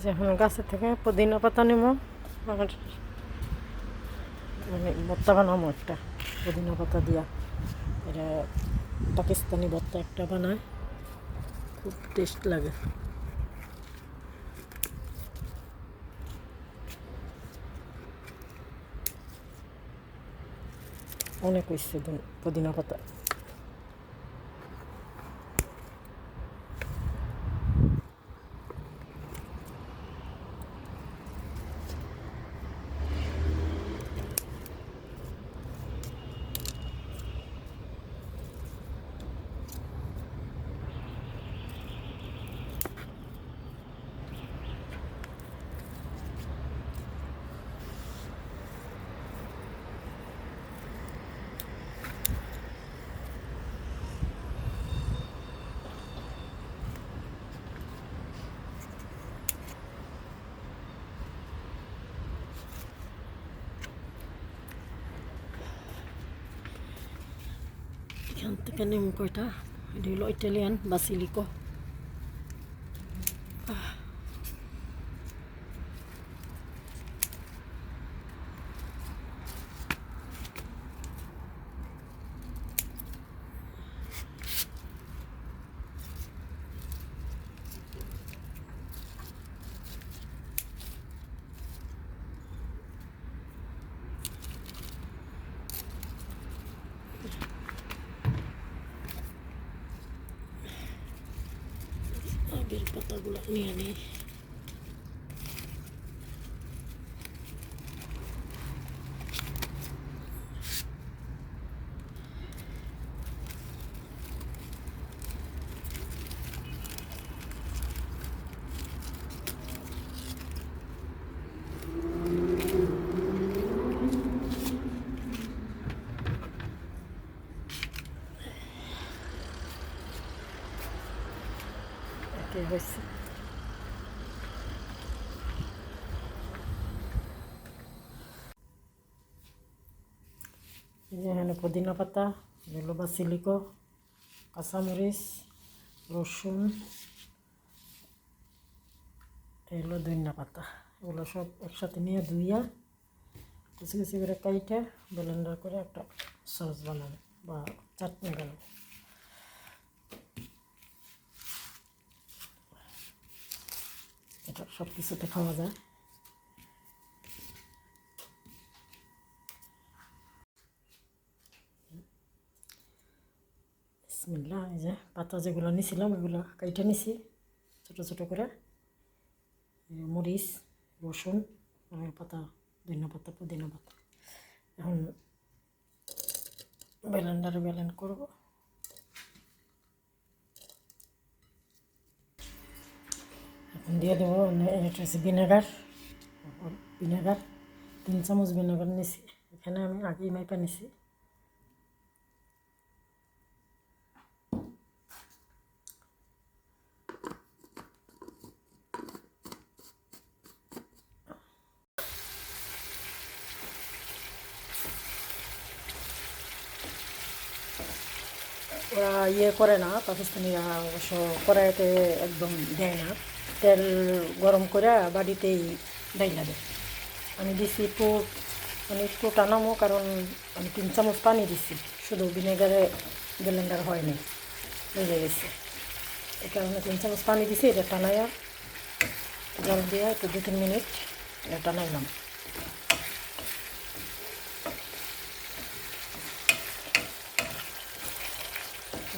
যে এখন গাছের থেকে পুদিনা পাতা নেব আর মানে ভর্তা বানাবো একটা, পুদিনা পাতা দিয়া। এটা পাকিস্তানি ভর্তা একটা বানায়, খুব টেস্ট লাগে। অনেক হয়েছে পুদিনা পাতা। এখান থেকে নেম কয়টা এটা হলো পাতাগুলো নিয়ে নিই একে হয়েছে। এখানে পুদিনা পাতা, এগুলো বাসিলিকো কাঁচামরিচ, রসুন, এগুলো ধনিয়া পাতা। এগুলো সব একসাথে নিয়ে ধুইয়া কুচি কুচি করে কাইটে ব্লেন্ডার করে একটা সস বানাবে বা চাটনি বানাবে এটা সব কিছুতে খাওয়া যায়। বিসমিল্লাহ, এই যে পাতা যেগুলো নিছিলাম এগুলো কাইটে নিছি, ছোটো ছোটো করে। মরিচ, রসুন পাতা, ধনিয়া পাতা, পুদিনা পাতা। এখন ব্লেন্ডারে ব্লেন্ড করব। দিয়ে দেবো এটা হচ্ছে ভিনেগার ভিনেগার তিন চামচ ভিনেগার নিছি এখানে আমি আগেই মাইপা নিছি ওরা ইয়ে করে না পাকিস্তানিরা অবশ্য কড়াইতে একদম দেয় না তেল গরম করে বাড়িতেই ডাইলা দেয়। আমি দিছি একটু মানে একটু টানামো কারণ আমি তিন চামচ পানি দিছি, শুধু ভিনেগারে ব্লেন্ডার হয়নি লেগে গেছে। এই কারণে তিন চামচ পানি দিছি, এটা টানাইয়া জল দিয়ে একটু দু তিন মিনিট এটা টানাইলাম।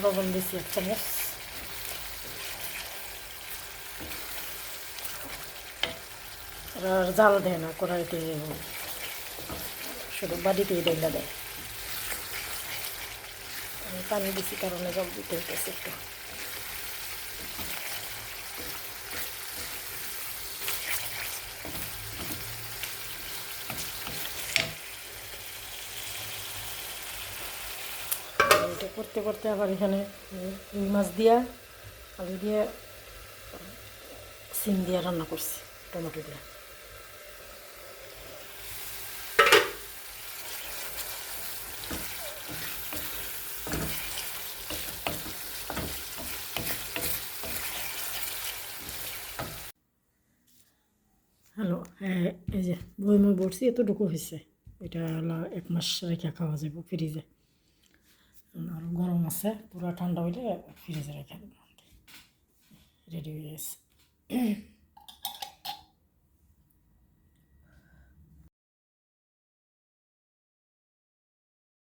লবণ দিছি এক চামচ। ওরা জাল দেয় না, কড়াইতে শুধু বাড়িতেই ডাইলা দেয়। পানি দিছি কারণে জল দিতে হইতেছে একটু। করতে করতে আবার এখানে রুই মাছ দিয়া, আলু দিয়ে, সিম দিয়ে রান্না করছি, টমেটো দিয়ে। হ্যাঁ এই যে বইময় বলছি এতটুকু হয়েছে এটা হলো এক মাস রেখে খাওয়া যাব ফ্রিজে। আর গরম আছে, পুরো ঠান্ডা হইলে ফ্রিজে রেখে দেবো। রেডি হয়ে গেছে।